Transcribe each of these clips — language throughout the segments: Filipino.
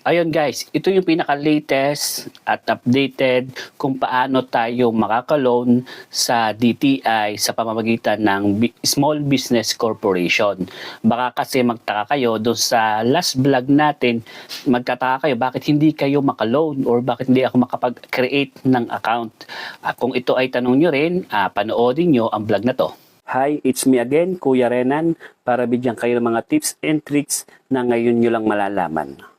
Ayun guys, ito yung pinaka-latest at updated kung paano tayo makaka-loan sa DTI sa pamamagitan ng Small Business Corporation. Baka kasi magtaka kayo doon sa last vlog natin, magtataka kayo bakit hindi kayo maka-loan or bakit hindi ako makapag-create ng account. Ah, kung ito ay tanong nyo rin, ah, panoodin nyo ang vlog na to. Hi, it's me again, Kuya Renan, para bigyan kayo ng mga tips and tricks na ngayon nyo lang malalaman.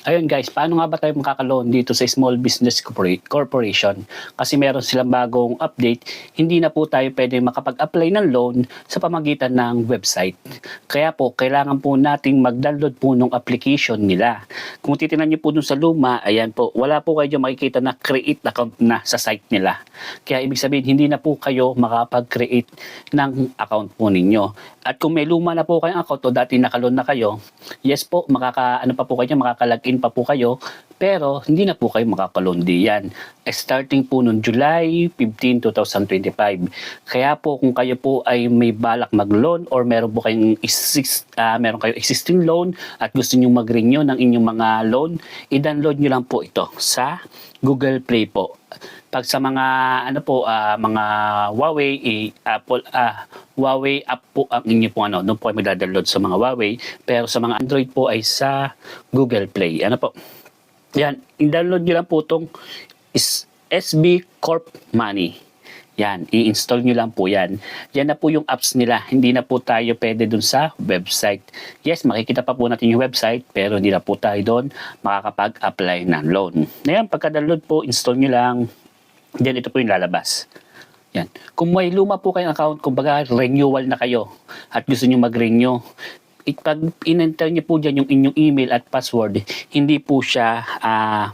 Ayun guys, paano nga ba tayo makaka-loan dito sa Small Business Corpora- Corporation? Kasi meron silang bagong update, hindi na po tayo pwede makapag-apply ng loan sa pamagitan ng website. Kaya po, kailangan po nating mag-download po ng application nila. Kung titingnan niyo po dun sa luma, ayan po, wala po kayo makikita na create account na sa site nila. Kaya ibig sabihin, hindi na po kayo makapag-create ng account po ninyo. At kung may luma na po kayong account o dati nakaloan na kayo, yes po, makaka, ano pa po kayo, makaka-login pa po kayo, pero hindi na po kayo makaka-loan diyan. Starting po noong July 15, 2025. Kaya po kung kayo po ay may balak mag-loan or meron po kayong exist, ah, meron kayo existing loan at gusto niyo mag-renew ng inyong mga loan, i-download niyo lang po ito sa Google Play po pag sa mga ano po ah, mga Huawei eh, Apple ah, Huawei app po ang inyo po ano doon po ay magda-download sa mga Huawei pero sa mga Android po ay sa Google Play. Ano po? Yan i-download niyo lang po tong is SB Corp Money yan, i-install nyo lang po yan. Yan na po yung apps nila. Hindi na po tayo pwede dun sa website. Yes, makikita pa po natin yung website, pero hindi na po tayo doon makakapag-apply ng loan. Ngayon, pagka-download po, install nyo lang. Then, ito po yung lalabas. Yan. Kung may luma po kayong account, kumbaga renewal na kayo at gusto nyo mag-renew, pag in-enter nyo po dyan yung inyong email at password, hindi po siya ah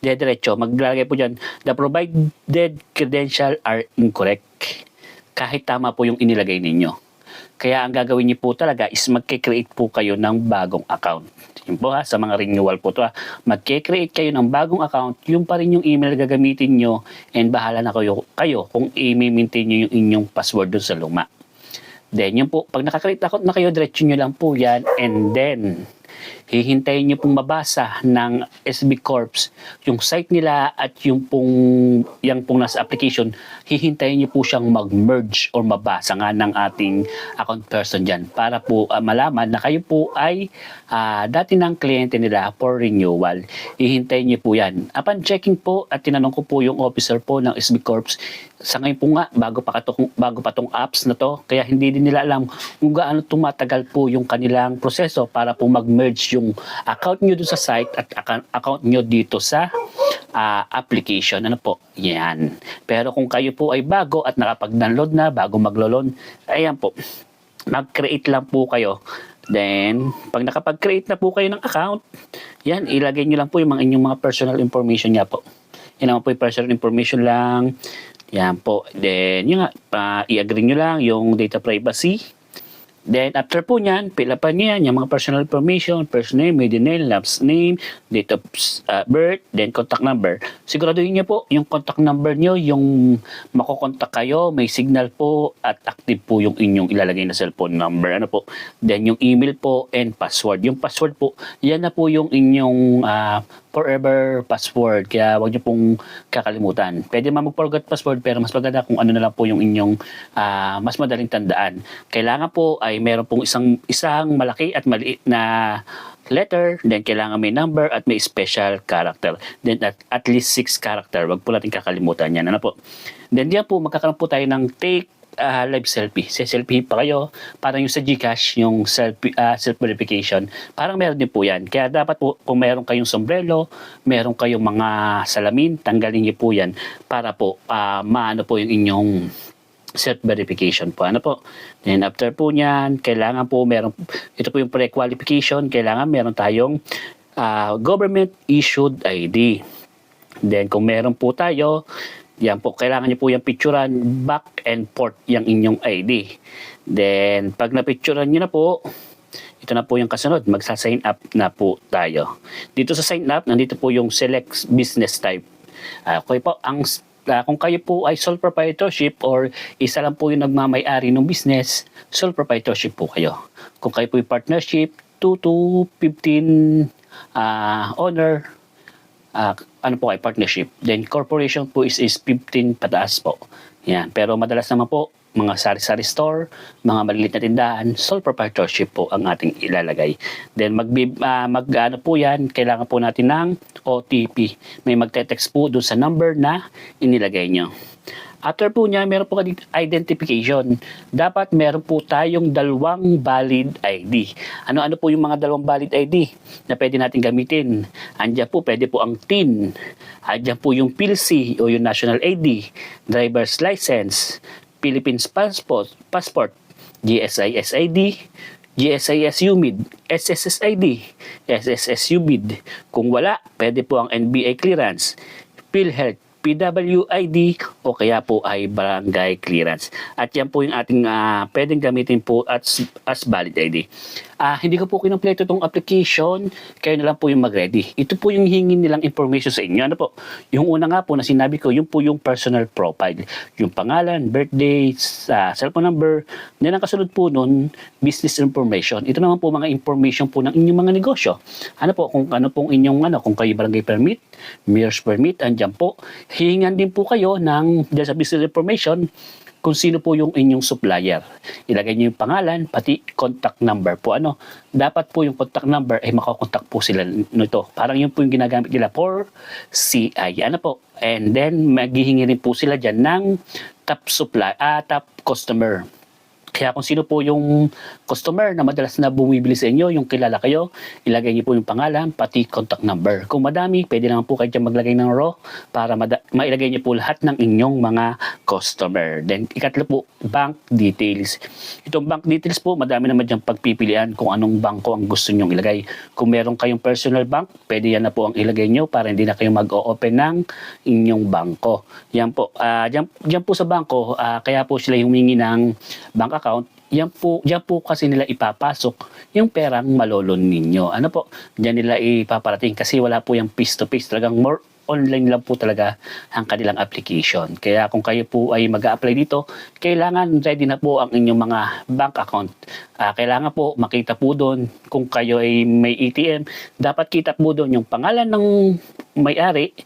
dediretso. Maglalagay po dyan, the provided credential are incorrect. Kahit tama po yung inilagay ninyo. Kaya ang gagawin niyo po talaga is magke-create po kayo ng bagong account. Yun po ha, sa mga renewal po to ha. Magke-create kayo ng bagong account, yung pa rin yung email gagamitin nyo and bahala na kayo, kayo kung i-maintain nyo yung inyong password dun sa luma. Then yun po, pag nakakreate account na kayo, diretso nyo lang po yan. And then hihintayin nyo pong mabasa ng SB Corps yung site nila at yung pong yung pong nasa application hihintayin nyo po siyang mag-merge or mabasa nga ng ating account person dyan para po ah, malaman na kayo po ay ah, dati ng kliyente nila for renewal. Hihintayin nyo po yan. Upon checking po at tinanong ko po yung officer po ng SB Corps sa ngayon po nga bago pa katong bago pa tong apps na to kaya hindi din nila alam kung gaano tumatagal po yung kanilang proseso para po mag-merge yung account nyo doon sa site at account, nyo dito sa ah, application ano po yan pero kung kayo po ay bago at nakapag-download na bago maglo-loan ayan po mag-create lang po kayo Then, pag nakapag-create na po kayo ng account, yan, ilagay nyo lang po yung mga inyong mga personal information niya po. Yan naman po yung personal information lang. Yan po. Then, yun nga, pa, i-agree nyo lang yung data privacy. Then, after po nyan, pilapan nyo yan, yung mga personal information, first name, middle name, last name, date of uh, birth, then contact number. Siguraduhin nyo po, yung contact number nyo, yung makokontak kayo, may signal po, at active po yung inyong ilalagay na cellphone number. Ano po? Then, yung email po, and password. Yung password po, yan na po yung inyong ah, forever password. Kaya wag niyo pong kakalimutan. Pwede man mag-forget password pero mas maganda kung ano na lang po yung inyong ah, mas madaling tandaan. Kailangan po ay meron pong isang isang malaki at maliit na letter, then kailangan may number at may special character. Then at, at least six character. Wag po natin kakalimutan yan. Ano po? Then diyan po magkakaroon po tayo ng take ah, live selfie. Sa selfie pa kayo, parang yung sa Gcash, yung selfie, ah, self-verification, parang meron din po yan. Kaya dapat po, kung meron kayong sombrero, meron kayong mga salamin, tanggalin niyo po yan para po ah, maano po yung inyong self-verification po. Ano po? Then after po niyan, kailangan po meron, ito po yung pre-qualification, kailangan meron tayong ah, government-issued ID. Then kung meron po tayo, yan po, kailangan niyo po yung picturean back and forth yung inyong ID. Then, pag na-picturean niyo na po, ito na po yung kasunod, magsa-sign up na po tayo. Dito sa sign up, nandito po yung select business type. Ah, okay po, ang ah, kung kayo po ay sole proprietorship or isa lang po yung nagmamay-ari ng business, sole proprietorship po kayo. Kung kayo po yung partnership, 2 to 15 ah, owner, ah, ano po ay partnership. Then corporation po is, is 15 pataas po. Yan. Pero madalas naman po, mga sari-sari store, mga maliliit na tindahan, sole proprietorship po ang ating ilalagay. Then mag, mag ano po yan, kailangan po natin ng OTP. May magte-text po doon sa number na inilagay nyo. After po niya, meron po identification. Dapat meron po tayong dalawang valid ID. Ano-ano po yung mga dalawang valid ID na pwede natin gamitin? Andiyan po, pwede po ang TIN. Andiyan po yung PILC o yung National ID, Driver's License, Philippines Passport, passport GSIS ID, GSIS UMID, SSS ID, SSS UBID. Kung wala, pwede po ang NBI clearance, PhilHealth, PWID o kaya po ay barangay clearance. At yan po yung ating ah, pwedeng gamitin po as, as valid ID. Ah, hindi ko po kinumpleto itong application, kayo na lang po yung mag-ready. Ito po yung hingin nilang information sa inyo. Ano po? Yung una nga po na sinabi ko, yung po yung personal profile. Yung pangalan, birthday, sa cellphone number, then ang kasunod po nun, business information. Ito naman po mga information po ng inyong mga negosyo. Ano po, kung ano pong inyong ano, kung kayo barangay permit, mayor's permit, andyan po. Hihingan din po kayo ng, sa business information, kung sino po yung inyong supplier. Ilagay niyo yung pangalan, pati contact number po. Ano, dapat po yung contact number ay makakontak po sila nito. Parang yun po yung ginagamit nila for CI. Ano po? And then, maghihingi rin po sila dyan ng top supply, ah, top customer. Kaya kung sino po yung customer na madalas na bumibili sa inyo, yung kilala kayo, ilagay niyo po yung pangalan, pati contact number. Kung madami, pwede naman po kayo dyan maglagay ng raw para mailagay niyo po lahat ng inyong mga customer. Then, ikatlo po, bank details. Itong bank details po, madami naman dyan pagpipilian kung anong bangko ang gusto nyong ilagay. Kung meron kayong personal bank, pwede yan na po ang ilagay nyo para hindi na kayo mag-o-open ng inyong bangko. Yan po. ah dyan, dyan po sa bangko, ah, kaya po sila humingi ng bank account, yan po, yan po kasi nila ipapasok yung perang malolon ninyo. Ano po, diyan nila ipaparating kasi wala po yung face-to-face. Talagang more online lang po talaga ang kanilang application. Kaya kung kayo po ay mag apply dito, kailangan ready na po ang inyong mga bank account. Ah, kailangan po makita po doon kung kayo ay may ATM, dapat kita po doon yung pangalan ng may-ari,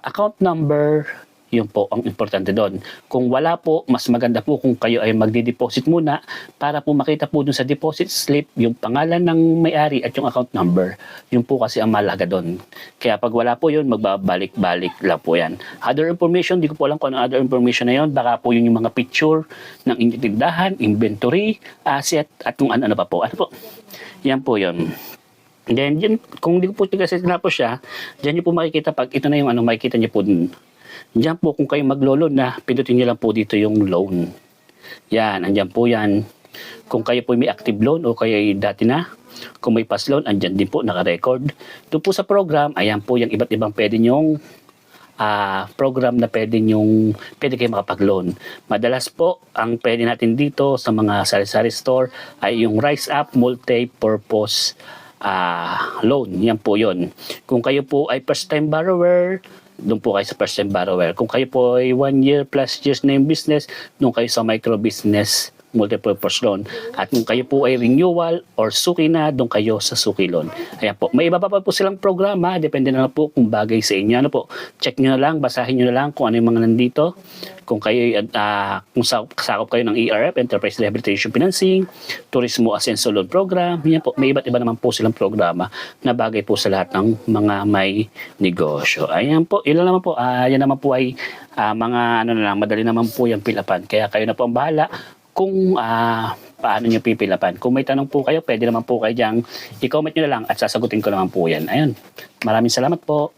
account number, yun po ang importante doon. Kung wala po, mas maganda po kung kayo ay magdi-deposit muna para po makita po dun sa deposit slip yung pangalan ng may-ari at yung account number. Yun po kasi ang malaga doon. Kaya pag wala po yun, magbabalik-balik lang po yan. Other information, di ko po alam kung ano other information na yun. Baka po yun yung mga picture ng inyong tindahan, inventory, asset, at kung ano-ano pa po. Ano po? Yan po yun. Then, yun, kung di ko po kasi tinapos siya, dyan nyo po makikita pag ito na yung ano, makikita nyo po dun. Diyan po kung kayo maglo-loan na, pindutin nyo lang po dito yung loan. Yan, andyan po yan. Kung kayo po may active loan o kayo ay dati na, kung may pass loan, andyan din po, naka-record. Doon po sa program, ayan po yung iba't ibang pwede nyong ah, program na pwede nyong, pwede kayo makapag-loan. Madalas po, ang pwede natin dito sa mga sari-sari store ay yung Rise Up Multi-Purpose ah, Loan. Yan po yon. Kung kayo po ay first-time borrower, doon po kayo sa first time borrower. Kung kayo po ay one year plus years na yung business, doon kayo sa micro business multipurpose loan. At kung kayo po ay renewal or suki na, doon kayo sa suki loan. Ayan po. May iba pa po silang programa. Depende na po kung bagay sa inyo. Ano po? Check nyo na lang, basahin nyo na lang kung ano yung mga nandito. Kung kayo, uh, kung sa- sakop kayo ng ERF, Enterprise Rehabilitation Financing, Turismo Ascenso Loan Program, yan po. May iba't iba naman po silang programa na bagay po sa lahat ng mga may negosyo. Ayan po. Ilan naman po. ah yan naman po ay ah, mga ano na lang, madali naman po yung pilapan. Kaya kayo na po ang bahala kung ah, paano nyo pipilapan. Kung may tanong po kayo, pwede naman po kayo diyang i-comment nyo na lang at sasagutin ko naman po yan. Ayun. Maraming salamat po.